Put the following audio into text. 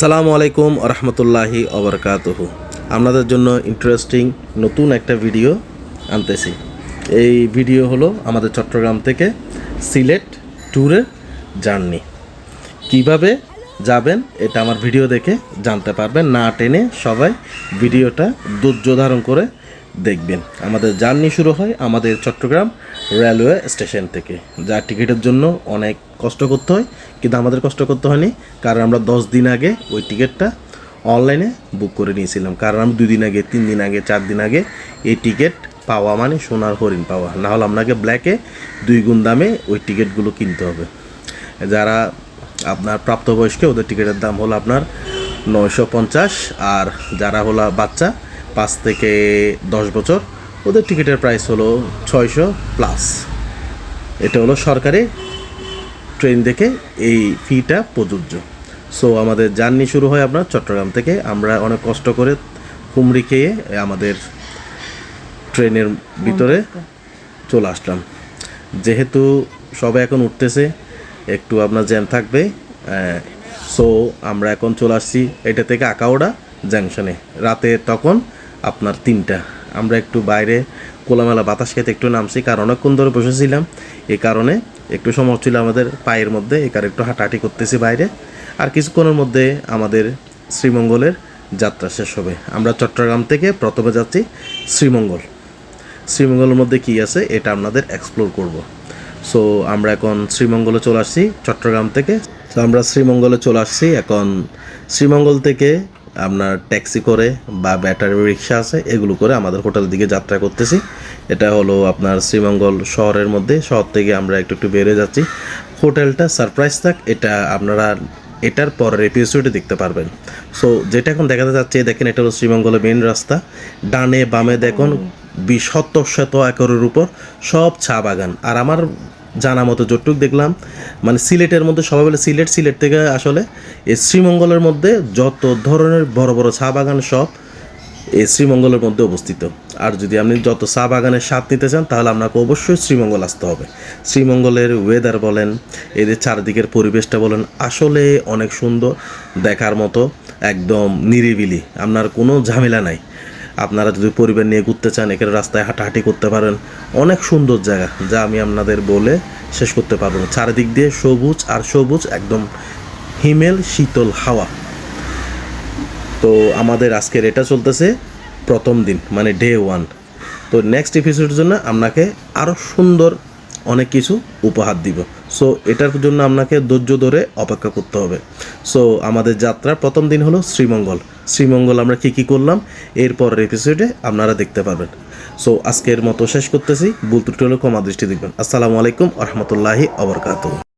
সালামু আলাইকুম রহমতুল্লাহি অবরকাতহ আপনাদের জন্য ইন্টারেস্টিং নতুন একটা ভিডিও আনতেছি। এই ভিডিও হলো আমাদের চট্টগ্রাম থেকে সিলেট ট্যুরের জার্নি কীভাবে যাবেন এটা আমার ভিডিও দেখে জানতে পারবেন। না টেনে সবাই ভিডিওটা দুর্যোধারণ ধারণ করে দেখবেন। আমাদের জার্নি শুরু হয় আমাদের চট্টগ্রাম রেলওয়ে স্টেশন থেকে। যা টিকিটের জন্য অনেক কষ্ট করতে হয়, কিন্তু আমাদের কষ্ট করতে হয়নি, কারণ আমরা দশ দিন আগে ওই টিকিটটা অনলাইনে বুক করে নিয়েছিলাম। কারণ আমি দুই দিন আগে, তিন দিন আগে, চার দিন আগে এই টিকিট পাওয়া মানে সোনার হরিণ পাওয়া। না হলে আপনাকে ব্ল্যাকে দুই গুণ দামে ওই টিকিটগুলো কিনতে হবে। যারা আপনার প্রাপ্তবয়স্ক, ওদের টিকিটের দাম হলো আপনার নয়শো পঞ্চাশ, আর যারা হলো বাচ্চা পাঁচ থেকে দশ বছর। ওদের টিকিটের প্রাইস হলো ছয়শো প্লাস এটা হলো সরকারি ট্রেন দেখে এই ফিটা প্রযোজ্য। সো আমাদের জার্নি শুরু হয় আপনার চট্টগ্রাম থেকে। আমরা অনেক কষ্ট করে কুমড়ি খেয়ে আমাদের ট্রেনের ভিতরে চলে আসলাম। যেহেতু সবাই এখন উঠতেছে, একটু আপনার জ্যাম থাকবে সো আমরা এখন চলে আসছি এটা থেকে আকাওড়া জাংশনে রাতে তখন আপনার তিনটা। আমরা একটু বাইরে কোলামেলা বাতাস খেতে একটু নামছি, কারণ অনেকক্ষণ ধরে বসেছিলাম। এই কারণে একটু সময় ছিল আমাদের পায়ের মধ্যে এই কারণে একটু হাঁটাহাঁটি করতেছি বাইরে। আর কিছুক্ষণের মধ্যে আমাদের শ্রীমঙ্গলের যাত্রা শেষ হবে। আমরা চট্টগ্রাম থেকে প্রথমে যাচ্ছি শ্রীমঙ্গল। শ্রীমঙ্গলের মধ্যে কি আছে, এটা আপনাদের এক্সপ্লোর করব। সো আমরা এখন শ্রীমঙ্গলে চলে আসছি, চট্টগ্রাম থেকে। তো আমরা শ্রীমঙ্গলে চলে আসছি এখন শ্রীমঙ্গল থেকে আপনার ট্যাক্সি করে বা ব্যাটারি রিক্সা আছে এগুলো করে আমাদের হোটেলের দিকে যাত্রা করতেছি। এটা হলো আপনার শ্রীমঙ্গল শহরের মধ্যে শহর থেকে আমরা একটু একটু বেড়ে যাচ্ছি। হোটেলটা সারপ্রাইজ থাক এটা আপনারা এটার পরের এপিসোডে দেখতে পারবেন। সো যেটা এখন দেখাতে যাচ্ছে দেখেন এটা হলো শ্রীমঙ্গলের মেন রাস্তা। ডানে বামে দেখুন বিশ শত শত একরের উপর সব চা বাগান। আর আমার জানা মতো যতটুক দেখলাম। মানে সিলেটের মধ্যে, সবাই বলে সিলেট সিলেট থেকে আসলে এই শ্রীমঙ্গলের মধ্যে যত ধরনের বড় বড় চা বাগান সব এই শ্রীমঙ্গলের মধ্যে অবস্থিত। আর যদি আপনি যত চা বাগানের স্বাদ নিতে চান, তাহলে আপনাকে অবশ্যই শ্রীমঙ্গল আসতে হবে। শ্রীমঙ্গলের ওয়েদার বলেন এদের চারদিকের পরিবেশটা বলেন, আসলে অনেক সুন্দর, দেখার মতো, একদম নিরিবিলি। আপনার কোনো ঝামেলা নাই। আপনারা যদি পরিবার নিয়ে ঘুরতে চান, এখানে রাস্তায় হাঁটাহাঁটি করতে পারেন। অনেক সুন্দর জায়গা যা আমি আপনাদের বলে শেষ করতে পারব না। চারিদিক দিয়ে সবুজ আর সবুজ, একদম হিমেল শীতল হাওয়া। তো আমাদের আজকের এটা চলতেছে প্রথম দিন মানে ডে ওয়ান তো নেক্সট এপিসোডের জন্য আপনাকে আরও সুন্দর অনেক কিছু উপহার দিব। সো এটার জন্য আপনাকে ধৈর্য ধরে অপেক্ষা করতে হবে। সো আমাদের যাত্রার প্রথম দিন হলো শ্রীমঙ্গল। শ্রীমঙ্গল আমরা কী কী করলাম? এরপর এপিসোডে আপনারা দেখতে পাবেন সো আজকের মতো শেষ করতেছি। ভুল ত্রুটি ক্ষমা দৃষ্টি দেখবেন। আসসালামু আলাইকুম আহমতুল্লাহি আবরকাত